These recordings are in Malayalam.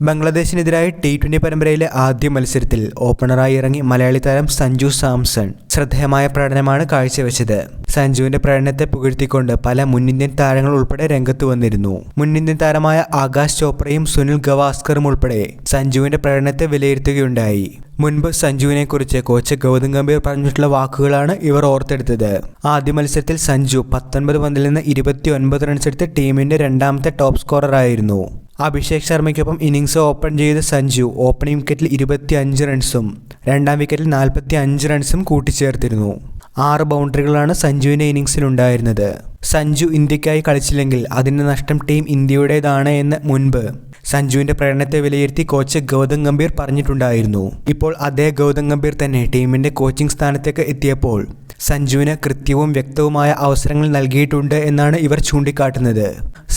ബംഗ്ലാദേശിനെതിരായ ടി ട്വന്റി പരമ്പരയിലെ ആദ്യ മത്സരത്തിൽ ഓപ്പണറായി ഇറങ്ങി മലയാളി താരം സഞ്ജു സാംസൺ ശ്രദ്ധേയമായ പ്രകടനമാണ് കാഴ്ചവെച്ചത്. സഞ്ജുവിന്റെ പ്രകടനത്തെ പുകഴ്ത്തിക്കൊണ്ട് പല മുന്നിന്ത്യൻ താരങ്ങൾ ഉൾപ്പെടെ രംഗത്ത് വന്നിരുന്നു. മുന്നിന്ത്യൻ താരമായ ആകാശ് ചോപ്രയും സുനിൽ ഗവാസ്കറും ഉൾപ്പെടെ സഞ്ജുവിന്റെ പ്രകടനത്തെ വിലയിരുത്തുകയുണ്ടായി. മുൻപ് സഞ്ജുവിനെ കുറിച്ച് കോച്ച് ഗൗതം ഗംഭീർ പറഞ്ഞിട്ടുള്ള വാക്കുകളാണ് ഇവർ ഓർത്തെടുത്തത്. ആദ്യ മത്സരത്തിൽ സഞ്ജു പത്തൊൻപത് പന്തിൽ നിന്ന് ഇരുപത്തി ഒൻപത് റൺസ് എടുത്ത് ടീമിന്റെ രണ്ടാമത്തെ ടോപ് സ്കോറർ സ്കോററായിരുന്നു അഭിഷേക് ശർമ്മയ്ക്കൊപ്പം ഇന്നിങ്സ് ഓപ്പൺ ചെയ്ത സഞ്ജു. ഓപ്പണിംഗ് വിക്കറ്റിൽ ഇരുപത്തി അഞ്ച് റൺസും രണ്ടാം വിക്കറ്റിൽ നാൽപ്പത്തി അഞ്ച് റൺസും കൂട്ടിച്ചേർത്തിരുന്നു. ആറ് ബൗണ്ടറികളാണ് സഞ്ജുവിന്റെ ഇന്നിങ്സിലുണ്ടായിരുന്നത് സഞ്ജു ഇന്ത്യക്കായി കളിച്ചില്ലെങ്കിൽ അതിന്റെ നഷ്ടം ടീം ഇന്ത്യയുടേതാണ് എന്ന് മുൻപ് സഞ്ജുവിന്റെ പ്രകടനത്തെ വിലയിരുത്തി കോച്ച് ഗൗതം ഗംഭീർ പറഞ്ഞിട്ടുണ്ടായിരുന്നു. ഇപ്പോൾ അതേ ഗൗതം ഗംഭീർ തന്നെ ടീമിന്റെ കോച്ചിംഗ് സ്ഥാനത്തേക്ക് എത്തിയപ്പോൾ സഞ്ജുവിന് കൃത്യവും വ്യക്തവുമായ അവസരങ്ങൾ നൽകിയിട്ടുണ്ട് എന്നാണ് ഇവർ ചൂണ്ടിക്കാട്ടുന്നത്.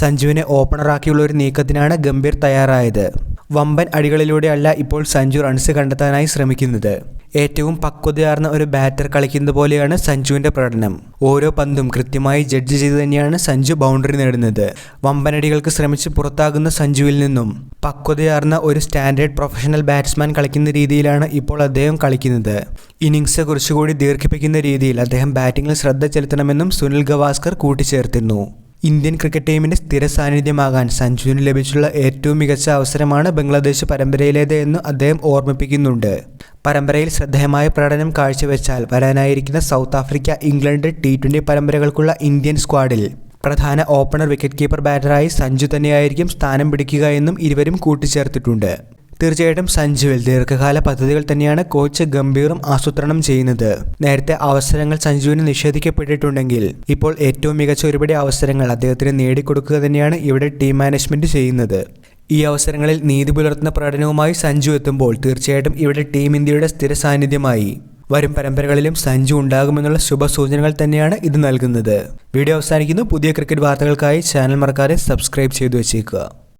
സഞ്ജുവിനെ ഓപ്പണറാക്കിയുള്ള ഒരു നീക്കത്തിനാണ് ഗംഭീർ തയ്യാറായത്. വമ്പൻ അടികളിലൂടെയല്ല ഇപ്പോൾ സഞ്ജു റൺസ് കണ്ടെത്താനായി ശ്രമിക്കുന്നത്. ഏറ്റവും പക്വതയാർന്ന ഒരു ബാറ്റർ കളിക്കുന്നത് പോലെയാണ് സഞ്ജുവിന്റെ പ്രകടനം. ഓരോ പന്തും കൃത്യമായി ജഡ്ജ് ചെയ്ത് തന്നെയാണ് സഞ്ജു ബൗണ്ടറി നേടുന്നത്. വമ്പനടികൾക്ക് ശ്രമിച്ച് പുറത്താകുന്ന സഞ്ജുവിൽ നിന്നും പക്വതയാർന്ന ഒരു സ്റ്റാൻഡേർഡ് പ്രൊഫഷണൽ ബാറ്റ്സ്മാൻ കളിക്കുന്ന രീതിയിലാണ് ഇപ്പോൾ അദ്ദേഹം കളിക്കുന്നത്. ഇന്നിങ്സ് കുറച്ചുകൂടി ദീർഘിപ്പിക്കുന്ന രീതിയിൽ അദ്ദേഹം ബാറ്റിംഗിൽ ശ്രദ്ധ ചെലുത്തണമെന്നും സുനിൽ ഗവാസ്കർ കൂട്ടിച്ചേർത്തിരുന്നു. ഇന്ത്യൻ ക്രിക്കറ്റ് ടീമിന്റെ സ്ഥിര സാന്നിധ്യമാകാൻ സഞ്ജുവിന് ലഭിച്ചുള്ള ഏറ്റവും മികച്ച അവസരമാണ് ബംഗ്ലാദേശ് പരമ്പരയിലേത് എന്ന് അദ്ദേഹം ഓർമ്മിപ്പിക്കുന്നുണ്ട്. പരമ്പരയിൽ ശ്രദ്ധേയമായ പ്രകടനം കാഴ്ചവെച്ചാൽ വരാനായിരിക്കുന്ന south Africa England T twenty പരമ്പരകൾക്കുള്ള Indian സ്ക്വാഡിൽ പ്രധാന ഓപ്പണർ വിക്കറ്റ് കീപ്പർ ബാറ്ററായി സഞ്ജു തന്നെയായിരിക്കും സ്ഥാനം പിടിക്കുക എന്നും ഇരുവരും കൂട്ടിച്ചേർത്തിട്ടുണ്ട്. തീർച്ചയായിട്ടും സഞ്ജുവിൽ ദീർഘകാല പദ്ധതികൾ തന്നെയാണ് കോച്ച് ഗംഭീറും ആസൂത്രണം ചെയ്യുന്നത്. നേരത്തെ അവസരങ്ങൾ സഞ്ജുവിന് നിഷേധിക്കപ്പെട്ടിട്ടുണ്ടെങ്കിൽ ഇപ്പോൾ ഏറ്റവും മികച്ച ഒരുപടി അവസരങ്ങൾ അദ്ദേഹത്തിന് നേടിക്കൊടുക്കുക തന്നെയാണ് ഇവിടെ ടീം മാനേജ്മെന്റ് ചെയ്യുന്നത്. ഈ അവസരങ്ങളിൽ നീതി പുലർത്തുന്ന പ്രകടനവുമായി സഞ്ജു എത്തുമ്പോൾ തീർച്ചയായിട്ടും ഇവിടെ ടീം ഇന്ത്യയുടെ സ്ഥിര സാന്നിധ്യമായി. വരും പരമ്പരകളിലും സഞ്ജു ഉണ്ടാകുമെന്നുള്ള ശുഭസൂചനകൾ തന്നെയാണ് ഇത് നൽകുന്നത്. വീഡിയോ അവസാനിക്കുന്നു. പുതിയ ക്രിക്കറ്റ് വാർത്തകൾക്കായി ചാനൽ മറക്കാതെ സബ്സ്ക്രൈബ് ചെയ്തു വെച്ചേക്കുക.